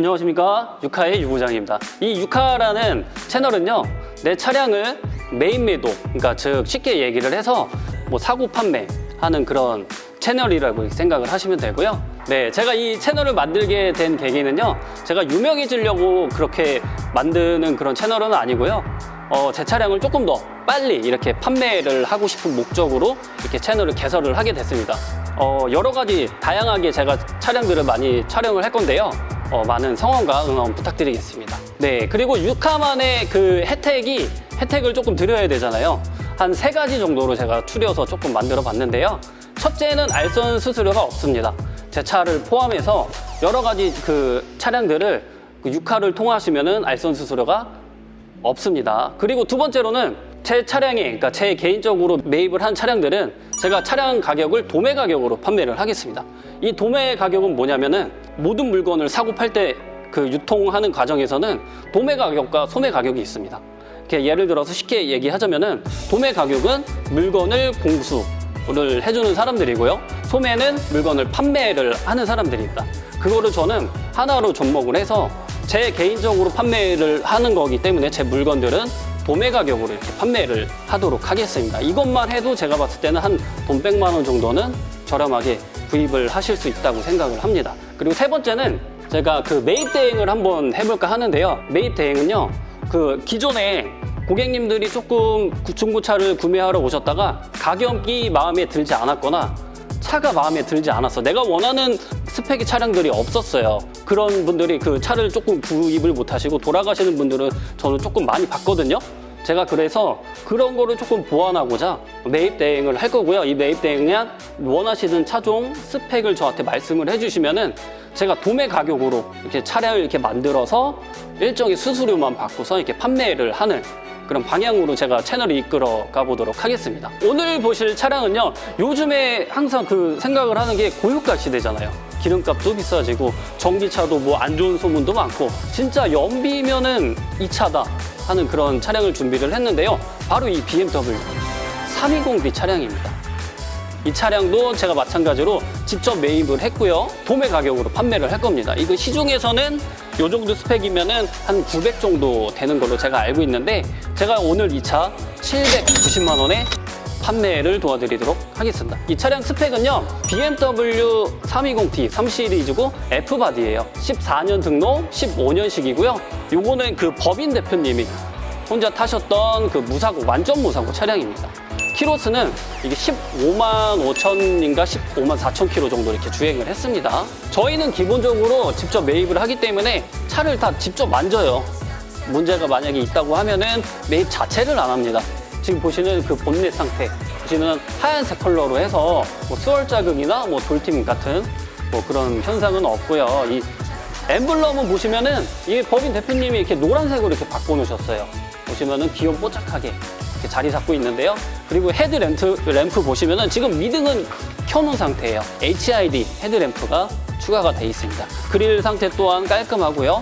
안녕하십니까 유카의 유부장입니다. 이 유카라는 채널은요 내 차량을 메인 매도, 그러니까 즉 쉽게 얘기를 해서 뭐 사고 판매 하는 그런 채널이라고 생각을 하시면 되고요. 네, 제가 이 채널을 만들게 된 계기는요, 제가 유명해지려고 그렇게 만드는 그런 채널은 아니고요. 어, 제 차량을 조금 더 빨리 이렇게 판매를 하고 싶은 목적으로 이렇게 채널을 개설을 하게 됐습니다. 어, 여러 가지 다양하게 제가 차량들을 많이 촬영을 할 건데요. 어, 많은 성원과 응원 부탁드리겠습니다. 네, 그리고 유카만의 그 혜택이 혜택을 조금 드려야 되잖아요. 한 세 가지 정도로 제가 추려서 조금 만들어 봤는데요. 첫째는 알선 수수료가 없습니다. 제 차를 포함해서 여러 가지 그 차량들을 그 유카를 통하시면은 알선 수수료가 없습니다. 그리고 두 번째로는 제 차량에, 그러니까 제 개인적으로 매입을 한 차량들은 제가 차량 가격을 도매 가격으로 판매를 하겠습니다. 이 도매 가격은 뭐냐면은 모든 물건을 사고 팔 때 그 유통하는 과정에서는 도매 가격과 소매 가격이 있습니다. 이렇게 예를 들어서 쉽게 얘기하자면은 도매 가격은 물건을 공수를 해주는 사람들이고요. 소매는 물건을 판매를 하는 사람들입니다. 그거를 저는 하나로 접목을 해서 제 개인적으로 판매를 하는 거기 때문에 제 물건들은 도매 가격으로 이렇게 판매를 하도록 하겠습니다. 이것만 해도 제가 봤을 때는 한 돈 100만 원 정도는 저렴하게 구입을 하실 수 있다고 생각을 합니다. 그리고 세 번째는 제가 그 매입 대행을 한번 해볼까 하는데요. 매입 대행은요, 그 기존에 고객님들이 조금 중고차를 구매하러 오셨다가 가격이 마음에 들지 않았거나 차가 마음에 들지 않았어. 내가 원하는 스펙의 차량들이 없었어요. 그런 분들이 그 차를 조금 구입을 못 하시고 돌아가시는 분들은 저는 조금 많이 봤거든요. 제가 그래서 그런 거를 조금 보완하고자 매입 대행을 할 거고요. 이 매입 대행은 원하시는 차종 스펙을 저한테 말씀을 해주시면은 제가 도매 가격으로 이렇게 차량을 이렇게 만들어서 일정의 수수료만 받고서 이렇게 판매를 하는 그런 방향으로 제가 채널을 이끌어 가보도록 하겠습니다. 오늘 보실 차량은요, 요즘에 항상 그 생각을 하는 게 고유가 시대잖아요. 기름값도 비싸지고, 전기차도 뭐 안 좋은 소문도 많고, 진짜 연비면은 이 차다 하는 그런 차량을 준비를 했는데요. 바로 이 BMW 320D 차량입니다. 이 차량도 제가 마찬가지로 직접 매입을 했고요. 도매 가격으로 판매를 할 겁니다. 이거 시중에서는 이 정도 스펙이면은 한 900 정도 되는 걸로 제가 알고 있는데 제가 오늘 이 차 790만 원에 판매를 도와드리도록 하겠습니다. 이 차량 스펙은요, BMW 320D 3 시리즈고 F바디예요. 14년 등록, 15년식이고요. 요거는 그 법인 대표님이 혼자 타셨던 그 무사고, 완전 무사고 차량입니다. 키로수는 이게 15만 5천인가 15만 4천 킬로 정도 이렇게 주행을 했습니다. 저희는 기본적으로 직접 매입을 하기 때문에 차를 다 직접 만져요. 문제가 만약에 있다고 하면은 매입 자체를 안 합니다. 지금 보시는 그 본넷 상태 보시면 하얀색 컬러로 해서 뭐 수월 자극이나 뭐 돌팀 같은 뭐 그런 현상은 없고요. 이 엠블럼은 보시면은 이 법인 대표님이 이렇게 노란색으로 이렇게 바꿔놓으셨어요. 보시면은 귀염 뽀짝하게 이렇게 자리 잡고 있는데요. 그리고 헤드 램프, 램프 보시면은 지금 미등은 켜놓은 상태예요. HID 헤드램프가 추가가 돼 있습니다. 그릴 상태 또한 깔끔하고요.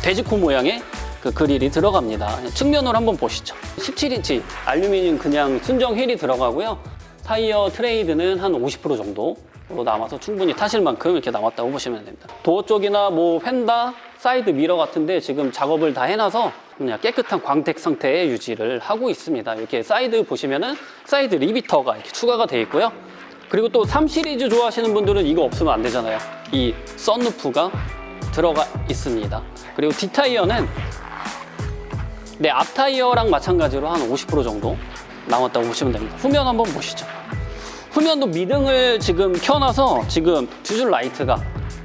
돼지코 모양의 그 그릴이 들어갑니다. 측면으로 한번 보시죠. 17인치 알루미늄 그냥 순정 휠이 들어가고요. 타이어 트레이드는 한 50% 정도 남아서 충분히 타실 만큼 이렇게 남았다고 보시면 됩니다. 도어 쪽이나 뭐 펜다, 사이드 미러 같은데 지금 작업을 다 해놔서 그냥 깨끗한 광택 상태의 유지를 하고 있습니다. 이렇게 사이드 보시면은 사이드 리비터가 이렇게 추가가 돼 있고요. 그리고 또 3 시리즈 좋아하시는 분들은 이거 없으면 안 되잖아요. 이 썬루프가 들어가 있습니다. 그리고 뒷타이어는 네, 앞타이어랑 마찬가지로 한 50% 정도 남았다고 보시면 됩니다. 후면 한번 보시죠. 후면도 미등을 지금 켜놔서 지금 두 줄 라이트가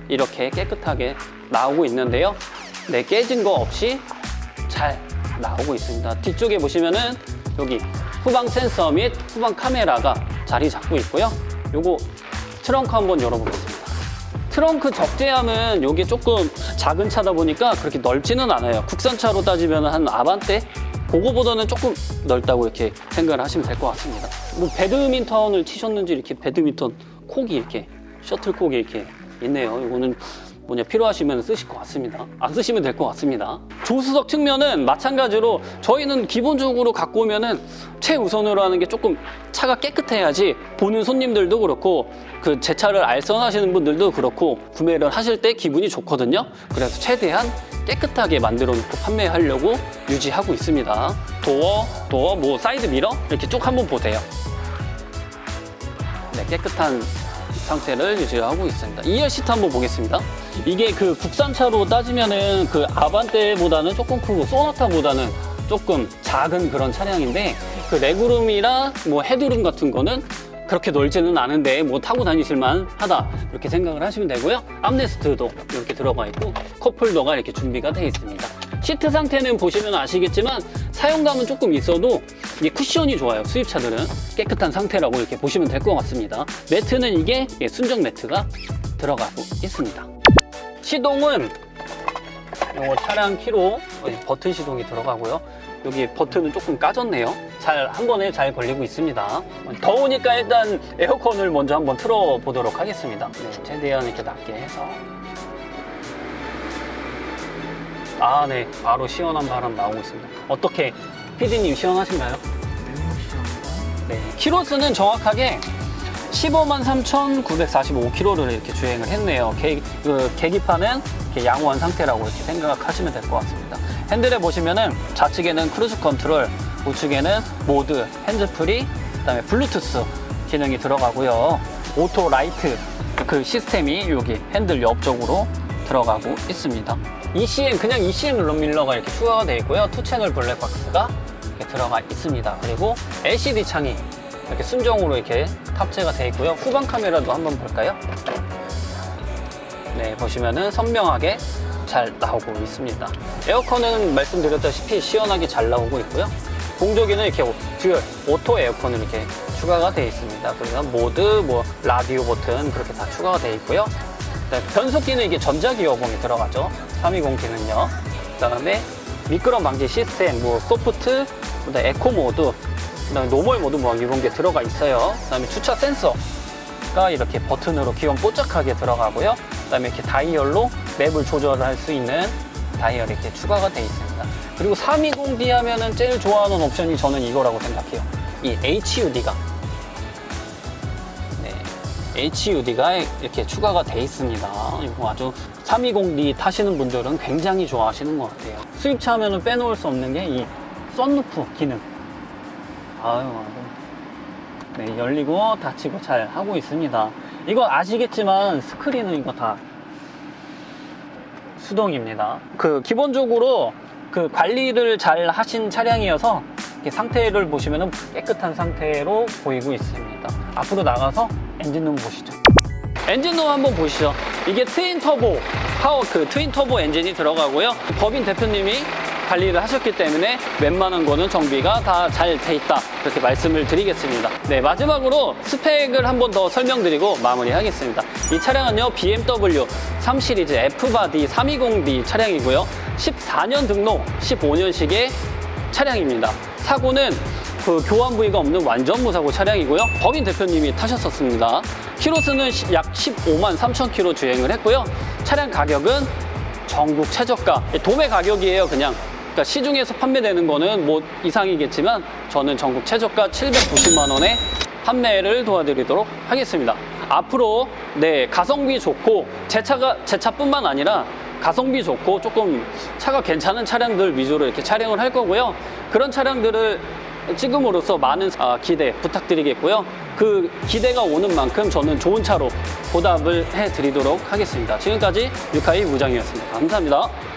이렇게 깨끗하게 나오고 있는데요. 네, 깨진 거 없이 잘 나오고 있습니다. 뒤쪽에 보시면은 여기 후방 센서 및 후방 카메라가 자리 잡고 있고요. 요거 트렁크 한번 열어보겠습니다. 트렁크 적재함은 이게 조금 작은 차다 보니까 그렇게 넓지는 않아요. 국산차로 따지면 한 아반떼? 그거보다는 조금 넓다고 이렇게 생각을 하시면 될 것 같습니다. 뭐 배드민턴을 치셨는지 이렇게 배드민턴 콕이 이렇게 셔틀콕이 이렇게 있네요. 이거는 뭐냐 필요하시면 쓰실 것 같습니다. 안 쓰시면 될 것 같습니다. 조수석 측면은 마찬가지로 저희는 기본적으로 갖고 오면은 최우선으로 하는 게 조금 차가 깨끗해야지 보는 손님들도 그렇고 그 제 차를 알선하시는 분들도 그렇고 구매를 하실 때 기분이 좋거든요. 그래서 최대한 깨끗하게 만들어 놓고 판매하려고 유지하고 있습니다. 도어, 도어, 뭐 사이드 미러 이렇게 쭉 한번 보세요. 네, 깨끗한 상태를 유지하고 있습니다. 2열 시트 한번 보겠습니다. 이게 그 국산차로 따지면은 그 아반떼보다는 조금 크고 소나타보다는 조금 작은 그런 차량인데 그 레그룸이나 뭐 헤드룸 같은 거는 그렇게 넓지는 않은데 뭐 타고 다니실만 하다 이렇게 생각을 하시면 되고요. 암레스트도 이렇게 들어가 있고 컵홀더가 이렇게 준비가 되어 있습니다. 시트 상태는 보시면 아시겠지만 사용감은 조금 있어도 이게 쿠션이 좋아요. 수입차들은 깨끗한 상태라고 이렇게 보시면 될 것 같습니다. 매트는 이게 예, 순정 매트가 들어가고 있습니다. 시동은 요거 차량 키로 버튼 시동이 들어가고요. 여기 버튼은 조금 까졌네요. 잘 한 번에 잘 걸리고 있습니다. 더우니까 일단 에어컨을 먼저 한번 틀어 보도록 하겠습니다. 네, 최대한 이렇게 낮게 해서 아, 네. 바로 시원한 바람 나오고 있습니다. 어떻게 피디님 시원하신가요? 네. 키로수는 정확하게 15만 3,945km를 이렇게 주행을 했네요. 계, 그 계기판은 이렇게 양호한 상태라고 이렇게 생각하시면 될 것 같습니다. 핸들에 보시면은 좌측에는 크루즈 컨트롤, 우측에는 모드, 핸즈프리, 그다음에 블루투스 기능이 들어가고요. 오토 라이트 그 시스템이 여기 핸들 옆쪽으로 들어가고 있습니다. ECM 그냥 ECM 런밀러가 이렇게 추가가 되어 있고요. 투 채널 블랙박스가 들어가 있습니다. 그리고 LCD 창이 이렇게 순정으로 이렇게 탑재가 되어 있고요. 후방 카메라도 한번 볼까요? 네, 보시면은 선명하게 잘 나오고 있습니다. 에어컨은 말씀드렸다시피 시원하게 잘 나오고 있고요. 공조기는 이렇게 오- 듀얼 오토 에어컨을 이렇게 추가가 되어 있습니다. 그래서 모드, 뭐 라디오 버튼 그렇게 다 추가가 되어 있고요. 그다음에 변속기는 이게 전자기어봉이 들어가죠. 320기는요. 그 다음에 미끄럼 방지 시스템, 뭐 소프트, 에코 모드, 그다음에 노멀 모드 뭐 이런 게 들어가 있어요. 그다음에 주차 센서가 이렇게 버튼으로 기본 뽀짝하게 들어가고요. 그다음에 이렇게 다이얼로 맵을 조절할 수 있는 다이얼이 이렇게 추가가 되어 있습니다. 그리고 320D 하면은 제일 좋아하는 옵션이 저는 이거라고 생각해요. 이 HUD가 네, HUD가 이렇게 추가가 돼 있습니다. 이거 아주 320D 타시는 분들은 굉장히 좋아하시는 것 같아요. 수입차 하면은 빼놓을 수 없는 게 이 썬루프 기능. 아유. 네, 열리고 닫히고 잘 하고 있습니다. 이거 아시겠지만 스크린은 이거 다 수동입니다. 그 기본적으로 그 관리를 잘 하신 차량이어서 이렇게 상태를 보시면 깨끗한 상태로 보이고 있습니다. 앞으로 나가서 엔진룸 보시죠. 엔진룸 한번 보시죠. 이게 트윈 터보 파워 그 트윈 터보 엔진이 들어가고요. 법인 대표님이 관리를 하셨기 때문에 웬만한 거는 정비가 다 잘 돼 있다 이렇게 말씀을 드리겠습니다. 네 마지막으로 스펙을 한 번 더 설명드리고 마무리하겠습니다. 이 차량은요 BMW 3 시리즈 F바디 320D 차량이고요. 14년 등록 15년식의 차량입니다. 사고는 그 교환 부위가 없는 완전 무사고 차량이고요. 법인 대표님이 타셨었습니다. 키로수는 시- 약 15만 3천 킬로 주행을 했고요. 차량 가격은 전국 최저가 도매 가격이에요. 그냥 그러니까 시중에서 판매되는 거는 뭐 이상이겠지만 저는 전국 최저가 790만 원에 판매를 도와드리도록 하겠습니다. 앞으로 네 가성비 좋고 제 차가 제 차뿐만 아니라 가성비 좋고 조금 차가 괜찮은 차량들 위주로 이렇게 촬영을 할 거고요. 그런 차량들을 찍음으로써 많은 아, 기대 부탁드리겠고요. 그 기대가 오는 만큼 저는 좋은 차로 보답을 해드리도록 하겠습니다. 지금까지 유카이 무장이었습니다. 감사합니다.